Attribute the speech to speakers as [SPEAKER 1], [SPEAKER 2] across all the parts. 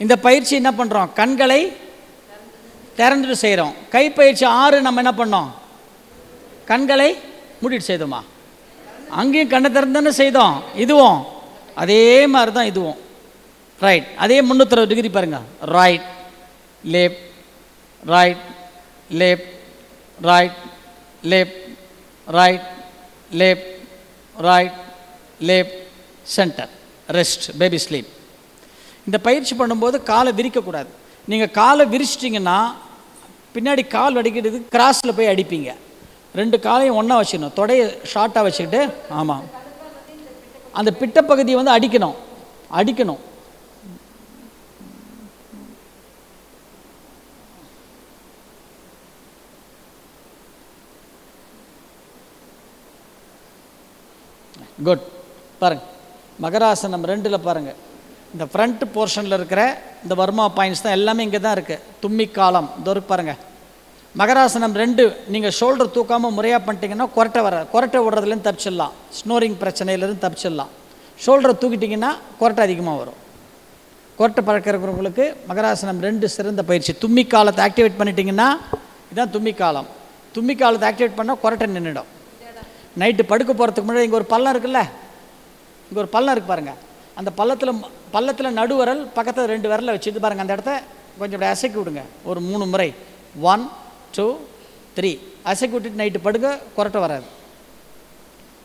[SPEAKER 1] இந்த பயிற்சி என்ன பண்ணுறோம் கண்களை திறந்துட்டு செய்கிறோம் கைப்பயிற்சி ஆறு நம்ம என்ன பண்ணோம்? கண்களை மூடிட்டு செய்தோமா? அங்கேயும் கண்ணை திறந்தானே செய்தோம். இதுவும் அதே மாதிரி தான் இதுவும். ரைட் அதே முந்நூற்றறுபது டிகிரி பாருங்கள் right left right left right left right left right left centre rest baby sleep இந்த பயிற்சி பண்ணும்போது காலை விரிக்கக்கூடாது. நீங்கள் காலை விரிச்சிட்டிங்கன்னா பின்னாடி கால் அடிக்கிறதுக்கு கிராஸில் போய் அடிப்பீங்க. ரெண்டு காலையும் ஒன்றா வச்சுக்கணும் தொடையை ஷார்ட்டாக வச்சுக்கிட்டு ஆமாம் அந்த பிட்ட பகுதியை வந்து அடிக்கணும். அடிக்கணும். குட் பாருங்க. மகராசனம் ரெண்டில் பாருங்கள் இந்த ஃப்ரண்ட் போர்ஷனில் இருக்கிற இந்த வர்மா பாயிண்ட்ஸ் தான் எல்லாமே இங்கே தான் இருக்குது தும்மி காலம். இதோ இருக்கு பாருங்க. மகராசனம் ரெண்டு நீங்கள் ஷோல்டர் தூக்காமல் முறையாக பண்ணிட்டீங்கன்னா கொரட்டை வர கொரட்டை விடுறதுலேருந்து தப்பிச்சிடலாம். ஸ்னோரிங் பிரச்சனையிலேருந்து தப்பிச்சிடலாம். ஷோல்டரை தூக்கிட்டிங்கன்னா கொரட்டை அதிகமாக வரும். கொரட்டை பழக்கிறவங்களுக்கு மகராசனம் ரெண்டு சிறந்த பயிற்சி. தும்மி காலத்தை ஆக்டிவேட் பண்ணிட்டீங்கன்னா இதான் தும்மி காலம். தும்மி காலத்தை ஆக்டிவேட் பண்ணால் கொரட்டை நின்றுடும் நைட்டு படுக்க போகிறதுக்கு முன்னாடி இங்கே ஒரு பள்ளம் இருக்குல்ல? இங்கே ஒரு பள்ளம் இருக்கு பாருங்க. அந்த பள்ளத்தில் பள்ளத்தில் நடுவரல் பக்கத்தில் ரெண்டு விரலை வச்சுட்டு பாருங்க அந்த இடத்த கொஞ்சம் இப்படி அசைக்கி விடுங்க. ஒரு மூணு முறை. ஒன் டூ த்ரீ அசைக்கி விட்டுட்டு நைட்டு படுக்க கொரட்டை வராது.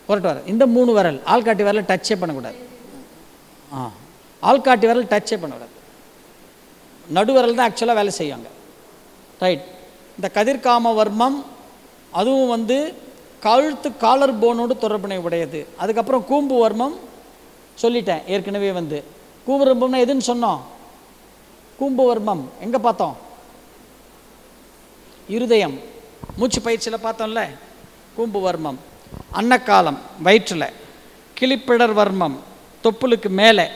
[SPEAKER 1] கொரட்டை வராது. இந்த மூணு விரல் ஆள்காட்டி விரலை டச்சே பண்ணக்கூடாது. ஆ ஆள்காட்டி விரல் டச்சே பண்ணக்கூடாது. நடுவரல் தான் ஆக்சுவலாக வேலை செய்வாங்க. ரைட் இந்த கதிர்காம வர்மம் அதுவும் வந்து கழுத்து காலர் போனோடு தொடர்புனை உடையது. அதுக்கப்புறம் கூம்பு வர்மம் சொல்லிட்டேன் ஏற்கனவே வந்து. கூம்பு எதுன்னு சொன்னோம்? கூம்புவர்மம் எங்கே பார்த்தோம்? இருதயம். மூச்சு பயிற்சியில் பார்த்தோம்ல? கூம்பு வர்மம் அன்னக்காலம் வயிற்றில். கிளிப்பிடர் வர்மம் தொப்புளுக்கு மேலே.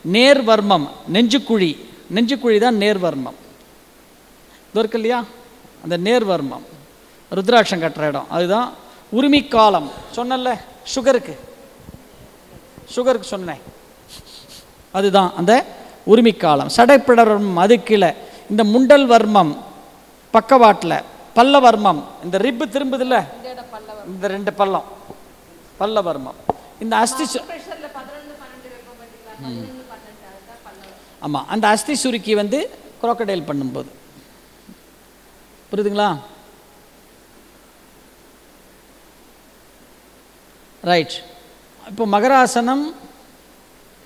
[SPEAKER 1] நேர் வர்மம் நெஞ்சுக்குழி. நெஞ்சுக்குழி தான் நேர் வர்மம் இது இருக்கு இல்லையா? அந்த நேர் வர்மம் ருத்ராட்சம் கட்டுற இடம். அதுதான் உரிமைக்காலம். சொன்னல சுகருக்கு சுகருக்கு சொன்னேன். அதுதான் அந்த உரிமைக்காலம். சடைப்பிடர் வர்மம் இந்த முண்டல் வர்மம் பக்கவாட்டில் பல்லவர்மம் இந்த ரிப்பு திரும்புதுல்ல? இந்த ரெண்டு பள்ளம். பல்லவர்மம் இந்த அஸ்தி ஆமாம் அந்த அஸ்தி சுருக்கி வந்து குரோக்கடைல் பண்ணும்போது. புரியுதுங்களா? ரைட் இப்போ மகராசனம்